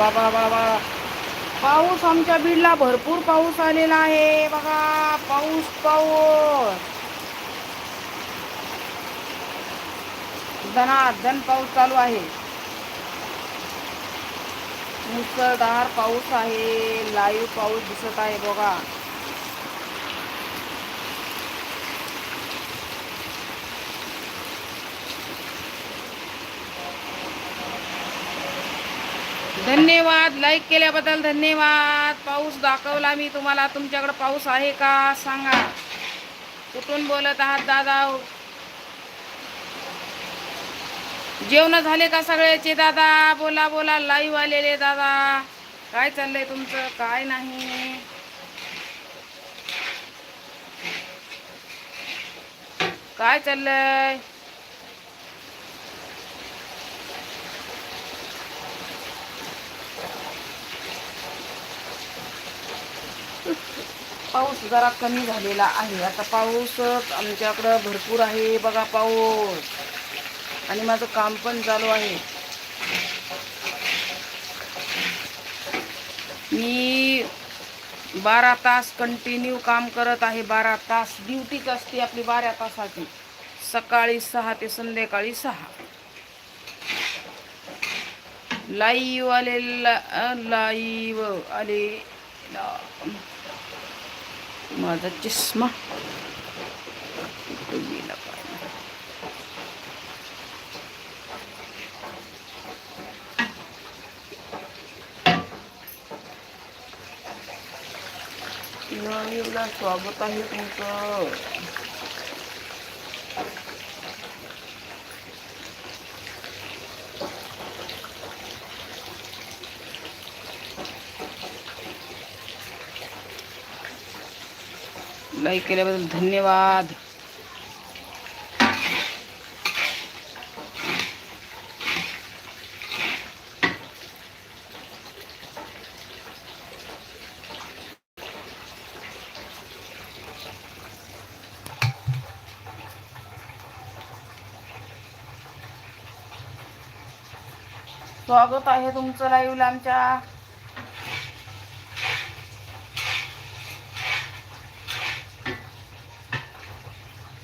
बाबा बाबा पाऊस आमच्या बीडला भरपूर पाऊस आलेला आहे. बघा पाऊस पाऊस. धनाधन पाऊस चालू आहे. मुसळधार पाऊस आहे. लाईव्ह पाऊस दिसत आहे बघा. धन्यवाद. लाईक केल्याबद्दल धन्यवाद. पाऊस दाखवला मी तुम्हाला. तुमच्याकडं पाऊस आहे का? सांगा. कुठून बोलत आहात दादा? जेवण झाले का सगळ्याचे दादा? बोला बोला. लाईव्ह आलेले दादा. काय चाललंय तुमचं? काय नाही. काय चाललंय? पाऊस जरा कमी झालेला आहे. आता पाऊस आमच्याकडं भरपूर आहे. बघा पाऊस. आणि माझं काम पण चालू आहे. मी बारा तास कंटिन्यू काम करत आहे. बारा तास ड्युटीच असते आपली बारा तासाची. सकाळी सहा ते संध्याकाळी सहा. लाईव्ह आले लाईव्ह आले माझा चष्मा कुठं गेला काय माहीत. लाईव्हला स्वागत आहे तुमचं लाईक केल्याबद्दल धन्यवाद. स्वागत आहे तुमचं लाईव्हला आमच्या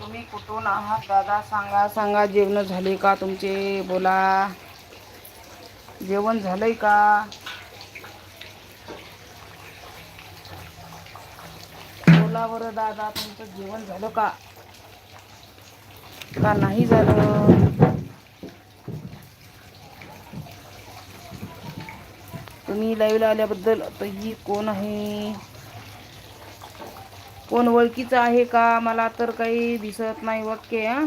तुम्ही कुठून आहात दादा सांगा सांगा जेवण झाले का तुमचे? बोला. जेवण झालंय का? बोला बरं दादा तुमचं जेवण झालं का? का नाही झालं? तुम्ही लाईव्हला आल्याबद्दल आता ही कोण आहे? कोण ओळखीचं आहे का? मला तर काही दिसत नाही ओके हां.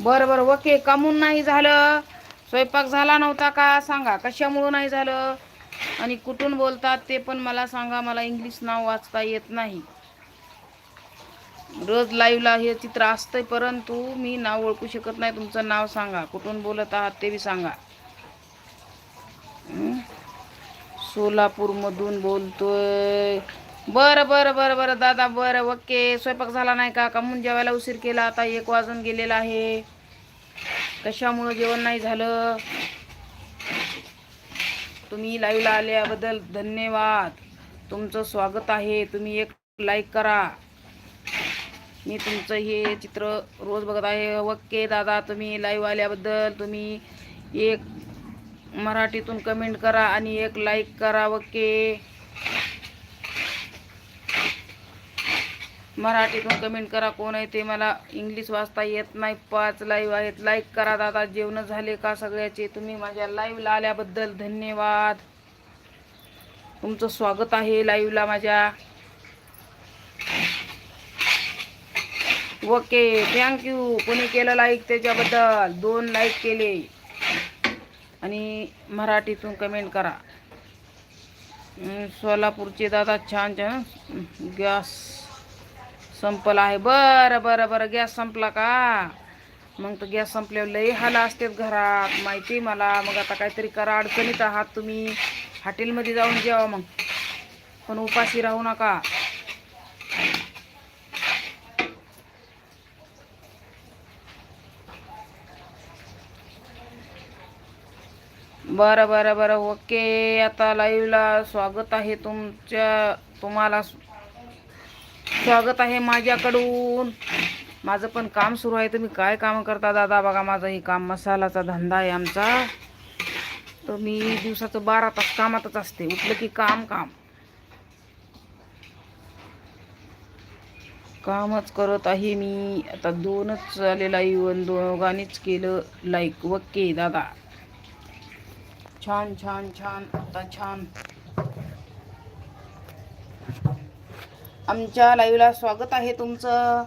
बरं बरं ओके कामून नाही झालं. स्वयंपाक झाला नव्हता का? सांगा कशामुळं नाही झालं? आणि कुठून बोलतात ते पण मला सांगा मला इंग्लिश नाव वाचता येत नाही. रोज लाईव्हला हे चित्र असतंय परंतु मी नाव ओळखू शकत नाही. तुमचं नाव सांगा कुठून बोलत आहात ते बी सांगा. सोलापूरमधून बोलतोय. बरं बरं बरं बरं दादा बरं ओके. स्वयंपाक झाला नाही का? कमून जेवायला उशीर केला? आता एक वाजून गेलेला आहे. कशामुळं जेवण नाही झालं? तुम्ही लाईव्हला आल्याबद्दल धन्यवाद. तुमचं स्वागत आहे. तुम्ही एक लाईक करा. मी तुमचं हे चित्र रोज बघत आहे. ओके दादा तुम्ही लाईव्ह आल्याबद्दल तुम्ही एक मराठीतून कमेंट करा आणि एक लाईक करा ओके मराठीतून कमेंट करा कोण आहे ते मला इंग्लिश वाचता येत नाही. पाच लाईव्ह आहेत. लाईक करा दादा. जेवण झाले का सगळ्याचे? तुम्ही माझ्या लाईव्हला आल्याबद्दल धन्यवाद. तुमचं स्वागत आहे लाईव्हला माझ्या. ओके थँक्यू कोणी केलं लाईक त्याच्याबद्दल? दोन लाईक केले. आणि मराठीतून कमेंट करा. सोलापूरचे दादा छान छान. गॅस संपला आहे. बरं बरं बरं. गॅस संपला का? मग तर गॅस संपल्यावर लई हाला असतात घरात. माहिती आहे मला. मग आता काहीतरी करा. अडचणीत आहात तुम्ही. हॉटेलमध्ये जाऊन जेवा मग. पण उपाशी राहू नका. बरं बरं बरं. ओके आता लाईव्हला स्वागत आहे तुमच्या तुम्हाला स्वागत आहे माझ्याकडून. माझं पण काम सुरू आहे. तुम्ही काय काम करता दादा? बघा माझं हे काम मसालाचा धंदा आहे आमचा. तर मी दिवसाचं बारा तास कामातच असते. उठलं की काम काम. कामच करत आहे मी. आता दोनच आलेला इवन दोघांनीच केलं लाईक ओके दादा. छान छान छान. आता छान. आमच्या लाईव्हला स्वागत आहे तुमचं.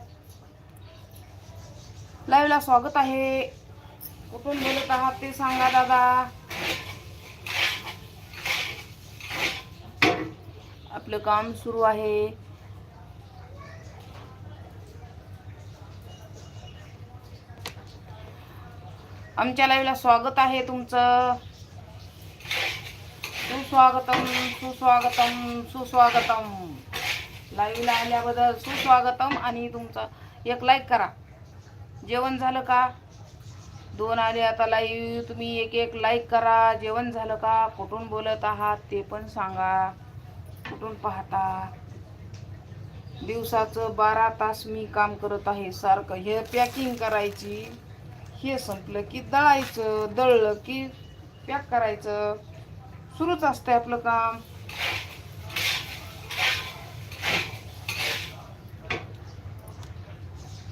लाईव्हला स्वागत आहे. कुठून बोलत आहात ते सांगा दादा. आपलं काम सुरू आहे. आमच्या लाईव्हला स्वागत आहे तुमचं. सुस्वागतम सुस्वागतम सुस्वागतम. लाईव्हला आल्याबद्दल सुस्वागतम आणि तुमचा एक लाईक करा. जेवण झालं का? दोन आले आता लाईव्ह तुम्ही एक एक लाईक करा. जेवण झालं का? कुठून बोलत आहात ते पण सांगा. कुठून पाहता? दिवसाचं बारा तास मी काम करत आहे. सारखं हे पॅकिंग करायची. हे संपलं की दळायचं. दळलं की पॅक करायचं. सुरूच असतंय आपलं काम.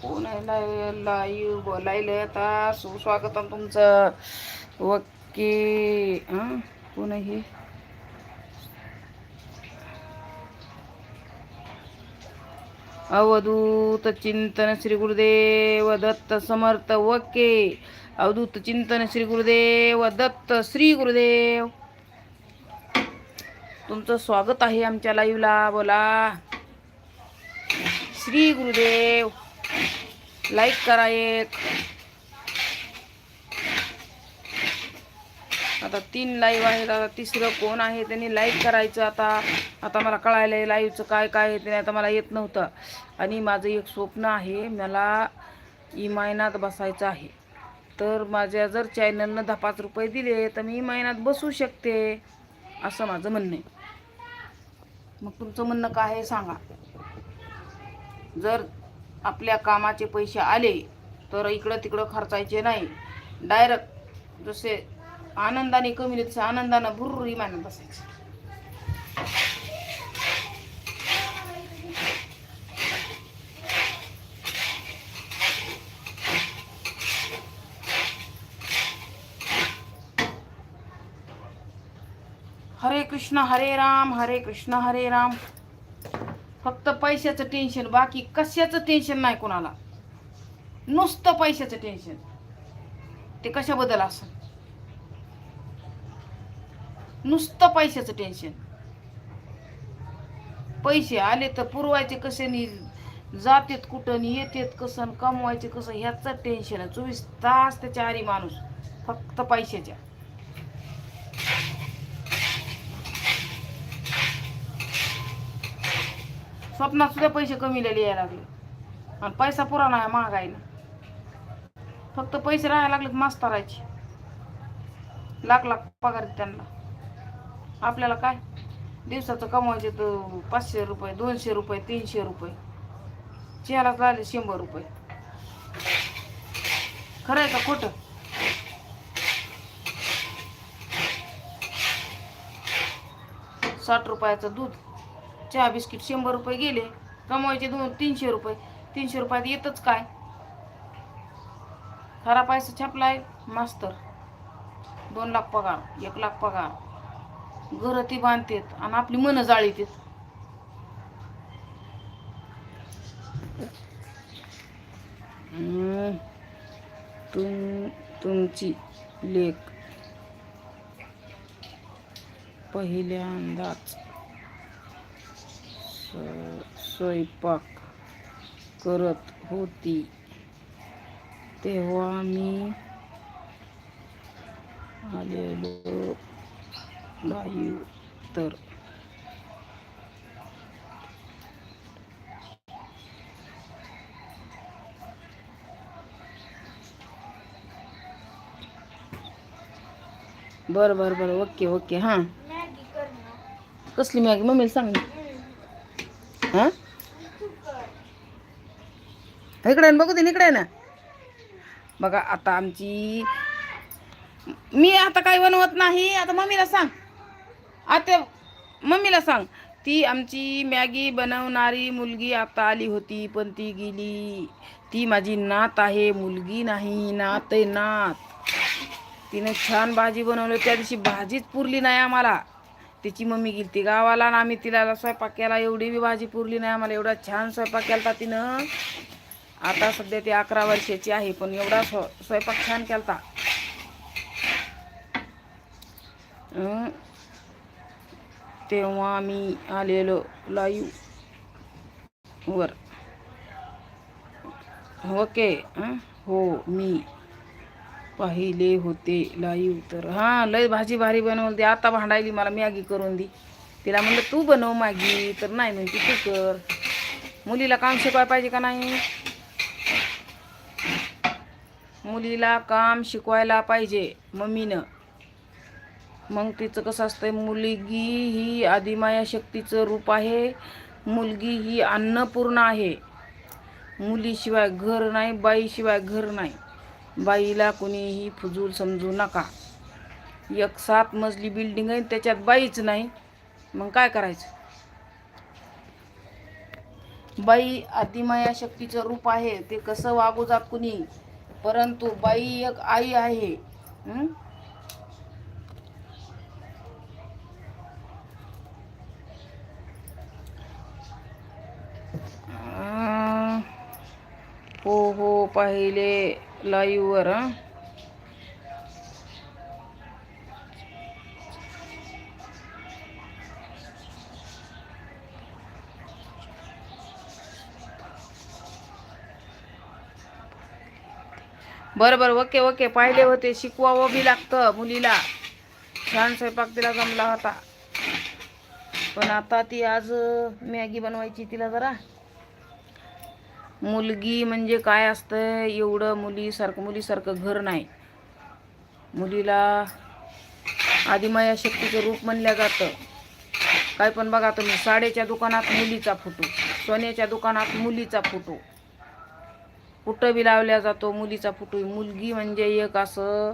कोण आहे लाईव्ह लाईव्ह बोलायला आता? सुस्वागतम तुमचं. ओके हां कोण हे? अवधूत चिंतन श्री गुरुदेव दत्त समर्थ ओके अवधूत चिंतन श्री गुरुदेव दत्त श्री गुरुदेव. तुमचं स्वागत आहे आमच्या लाईव्हला. बोला. श्री गुरुदेव. लाईक करा एक. आता तीन लाईव्ह आहेत. आता तिसरं कोण आहे त्यांनी लाईक करायचं आता. आता मला कळायलं आहे लाईव्हचं काय काय आहे ते. नाही आता मला येत नव्हतं. आणि माझं एक स्वप्न आहे मला इमायनात बसायचं आहे. तर माझ्या जर चॅनलनं दहा पाच रुपये दिले तर मी महिन्यात बसू शकते असं माझं म्हणणं आहे. मग तुमचं म्हणणं काय आहे सांगा. जर आपल्या कामाचे पैसे आले तर इकडं तिकडं खर्चायचे नाही. डायरेक्ट जसे आनंदाने कमी तसे आनंदानं भुर्री मानत बसायचं हरे कृष्ण हरे राम हरे कृष्ण हरे राम. फक्त पैशाचं टेन्शन बाकी कशाचं टेन्शन नाही कोणाला. नुसतं पैशाचं टेन्शन ते कशाबद्दल असं? नुसतं पैशाचं टेन्शन पैसे आले तर पुरवायचे कसे नि जातेत कुठं येतेत कसं कमवायचे कसं ह्याचं टेन्शन आहे. चोवीस तास त्याच्या आरी माणूस. फक्त पैशाच्या. स्वप्नात सुद्धा पैसे कमी यायला लागले. आणि पैसा पुरा आहे महागाईनं. फक्त पैसे राहायला लागलेत मास्तारायचे लाख लाख पगार त्यांना. आपल्याला काय? दिवसाचं कमवायचे तर पाचशे रुपये दोनशे रुपये तीनशे रुपये. चेहराच लागले शंभर रुपये. खरं आहे का खोटं? साठ रुपयाचं दूध. चहा बिस्किट शंभर रुपये गेले कमवायचे दोन तीनशे रुपये. तीनशे रुपयात येतच काय? खरा पैसा छापलाय मास्तर. दोन लाख पगार एक लाख पगार. घरं ती बांधतेत आणि आपली मन जाळीतेत. तुम तुमची लेख पहिल्यांदाच. स्वयंपाक करत होती. तेव्हा मी आलेलो लाईव्ह तर. बरं बरं बरं. Okay okay. हां. कसली मॅगी? मम्मीला सांग हां? इकडे ना, बघू दे इकडे आहे ना. बघा आता आमची मी आता काही बनवत नाही. आता मम्मीला सांग. आता मम्मीला सांग. ती आमची मॅगी बनवणारी मुलगी आता आली होती पण ती गेली. ती माझी नात आहे मुलगी नाही नात आहे नात. तिने छान भाजी बनवली. त्या दिवशी भाजीच पुरली नाही आम्हाला. तिची मम्मी गेली ती गावाला आणि आम्ही तिला स्वयंपाक केला. एवढी बी भाजी पुरली नाही आम्हाला. एवढा छान स्वयंपाक केला तिनं. आता सध्या ती अकरा वर्षाची आहे पण एवढा स्व स्वयंपाक छान केलता. तेव्हा मी आलेलो लाईव्ह वर. ओके हो मी. पाहिले होते लाई तर हां लय भाजी भारी बनवली आता भांडायली मला मॅगी करून दे. तिला म्हणलं तू बनव मॅगी. तर नाही म्हणते तू कर. मुलीला काम शिकवायला पाहिजे का नाही? मुलीला काम शिकवायला पाहिजे मम्मीनं. मग तिचं कसं असतंय मुलगी ही आदिमाया शक्तीचं रूप आहे. मुलगी ही अन्नपूर्ण आहे. मुलीशिवाय घर नाही बाईशिवाय घर नाही. बाईला कोणीही फुजूल समजू नका. एक सात मजली बिल्डिंग आहे त्याच्यात बाईच नाही. मग काय करायचं? बाई आदिमाया शक्तीचं रूप आहे ते कसं वागू जात कुणी? परंतु बाई एक आई आहे. हो हो पाहिले. लाईव्हवर बरं बरं ओके ओके. पाहिले होते शिकवावं बी लागतं मुलीला. छान स्वयंपाक तिला जमला होता. पण आता ती आज मॅगी बनवायची तिला जरा. मुलगी म्हणजे काय असतं एवढं मुलीसारखं मुलीसारखं घर नाही. मुलीला आदिमाया शक्तीचं रूप म्हणलं जातं. काय पण बघा तुम्ही साडेच्या दुकानात मुलीचा फोटो सोन्याच्या दुकानात मुलीचा फोटो. कुठं बी लावल्या जातो मुलीचा फोटो मुलगी म्हणजे एक असं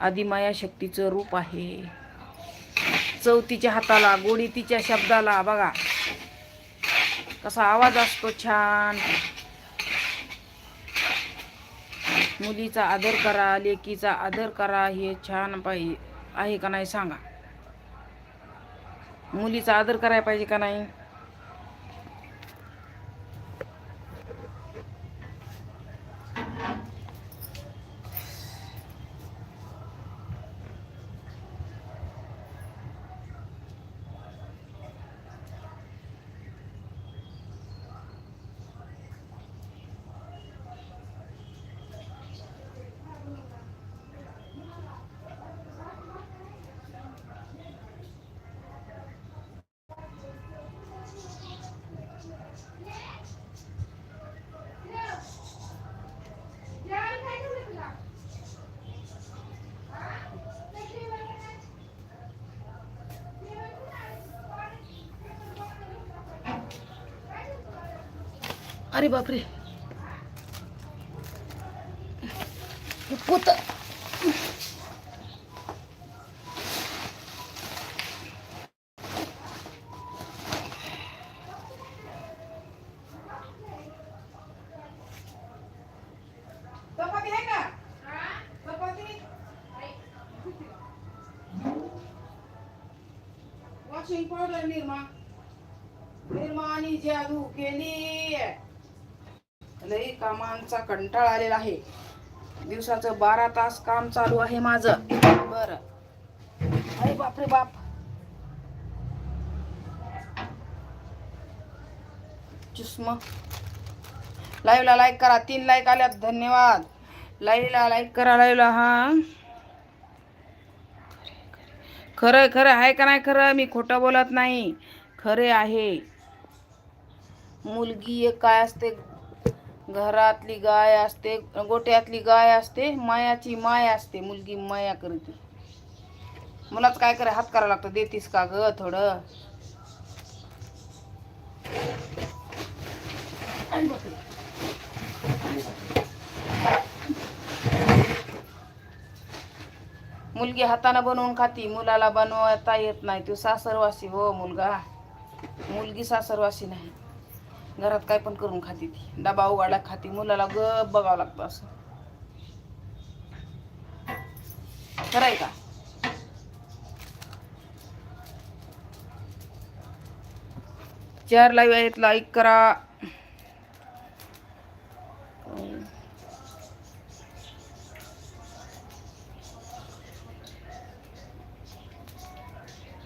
आदिमाया शक्तीचं रूप आहे. चौथीच्या हाताला गोडी तिच्या शब्दाला बघा. कसा आवाज असतो छान. मुलीचा आदर करा लेकीचा आदर करा हे छान पाहिजे आहे का नाही सांगा. मुलीचा आदर करायला पाहिजे का नाही? अरे बापरे. पोत चपाती आहे का चपाती वॉशिंग पावडर निर्मा निर्मा आणि जादू केली लई कामांचा कंटाळा आलेला आहे. दिवसाचं बारा तास काम चालू आहे माझं. बर. अरे बापरे बाप. चुष्म. लाईव्हला लाईक करा. तीन लाईक आल्यात. धन्यवाद. लाईव्हला लाईक करा लाईव्हला हा. खरं खरं आहे का नाही खरं? मी खोटं बोलत नाही. खरे आहे. मुलगी एक काय असते? घरातली गाय असते गोट्यातली गाय असते मायाची माय असते मुलगी माया करते. मुलाच काय करे हात करावं लागतं. देतीस का ग थोडं? मुलगी हाताने बनवून खाती मुलाला बनवता येत नाही. तो सासरवासी हो मुलगा. मुलगी सासरवासी नाही. घरात काय पण करून खाती ती. डबा उघडला खाती. मुलाला गप बघावं लागतं असं. खरं आहे का? चार लाईव्ह आहेत. लाईक करा.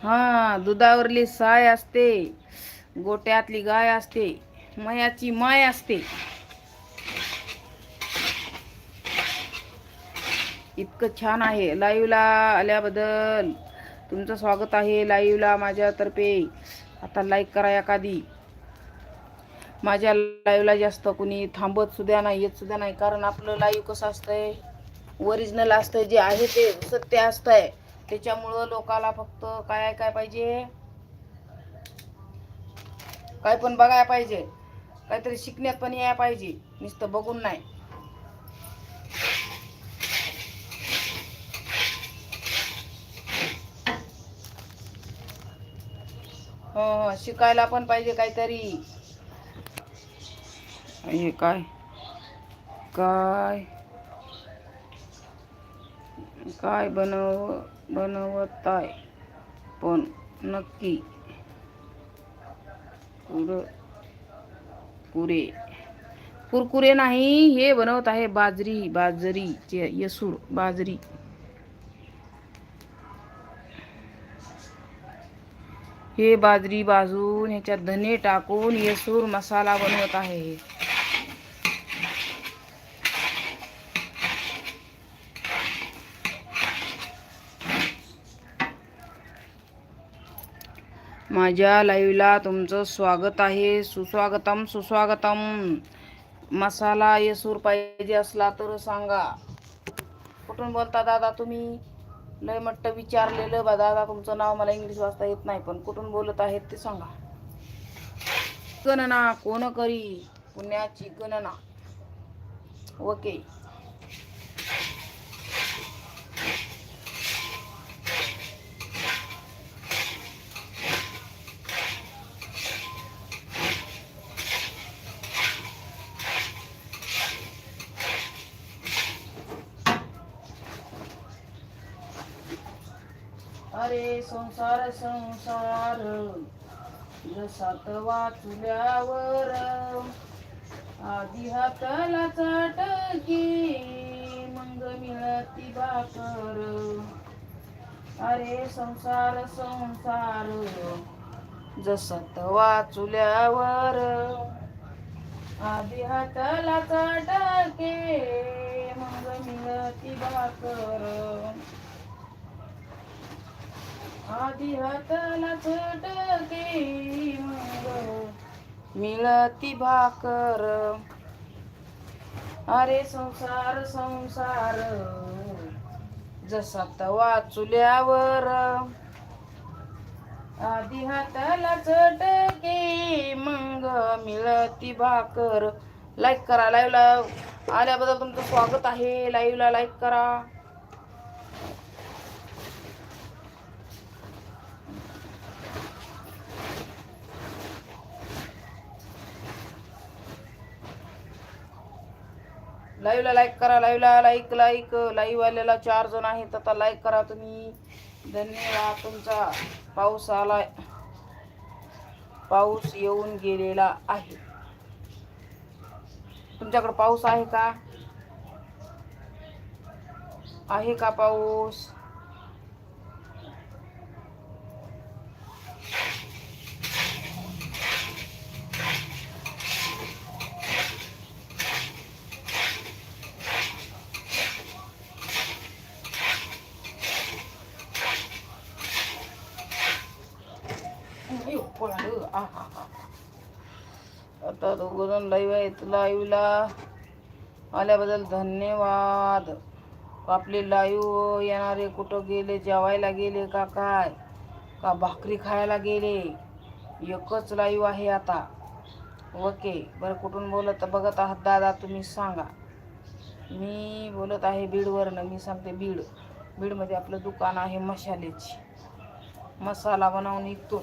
हा दुधावरली साय असते. गोट्यातली गाय असते. मयाची माय असते. इतकं छान आहे. लाईव्हला आल्याबद्दल तुमचं स्वागत आहे लाईव्हला माझ्यातर्फे. आता लाईक करा एखादी. माझ्या लाईव्हला जास्त कुणी थांबत सुद्धा नाही येत सुद्धा नाही. कारण आपलं लाईव्ह कसं असतंय? ओरिजिनल असतंय जे आहे ते सत्य असतंय. त्याच्यामुळं लोकाला फक्त काय काय पाहिजे? काय पण बघायला पाहिजे. काहीतरी शिकण्यात पण यायला पाहिजे. नुसतं बघून नाही. हो हो शिकायला पण पाहिजे काहीतरी. हे काय? काय? काय बनव बनवत आहे पण नक्की. पुढं कुरकुरे. कुरकुरे नाही हे बनवत आहे बाजरी बाजरी येसूर बाजरी. हे बाजरी भाजून ह्याच्यात धने टाकून येसूर मसाला बनवत आहे. माझ्या लाईव्हला तुमचं स्वागत आहे. सुस्वागतम सुस्वागतम. मसाला येसूर पाहिजे असला तर सांगा. कुठून बोलता दादा तुम्ही? लय मट्ट विचारलेलं बा दादा तुमचं नाव मला इंग्लिश वाचता येत नाही पण कुठून बोलत आहेत ते सांगा. गणना कोण करी? पुण्याची गणना. ओके अरे संसार संसार. जसात वाचल्यावर आधी हाताला चाटकी मग मिळती भाकर. अरे संसार संसार. जसात वाचल्यावर आधी हाताला चाटके मग मिळती भाकर. आधी हाताला चटके मग. मिळती भाकर. अरे संसार संसार. जसा तवा चुल्यावर. आधी हाताला चटके मग. मिळती भाकर. लाईक करा लाईव्हला आल्याबद्दल तुमचं स्वागत आहे. लाईव्हला लाईक करा. लाईव्हला लाईक करा लाईव्हला लाईक लाईक लाईव्ह आलेला चार जण आहेत आता लाईक करा तुम्ही. धन्यवाद तुमचा पाऊस आला पाऊस येऊन गेलेला आहे. तुमच्याकडे पाऊस आहे का? आहे का पाऊस? आता दोघ जण लाईव्ह आहेत लाईव्हला आल्याबद्दल धन्यवाद. आपले लाईव्ह येणारे कुठं गेले जेवायला गेले का काय? का भाकरी खायला गेले? एकच लाईव्ह आहे आता. ओके बरं कुठून बोलत बघत आहात? दादा तुम्ही सांगा. मी बोलत आहे बीडवरनं. मी सांगते बीड. बीडमध्ये आपलं दुकान आहे मसाल्याची. मसाला बनवून विकतो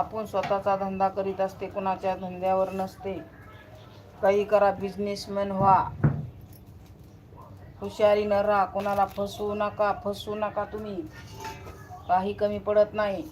आपण स्वतःचा धंदा करीत असते कुणाच्या धंद्यावर नसते. काही करा बिझनेसमॅन व्हा. हुशारी न राहा कोणाला फसवू नका फसवू नका तुम्ही. काही कमी पडत नाही.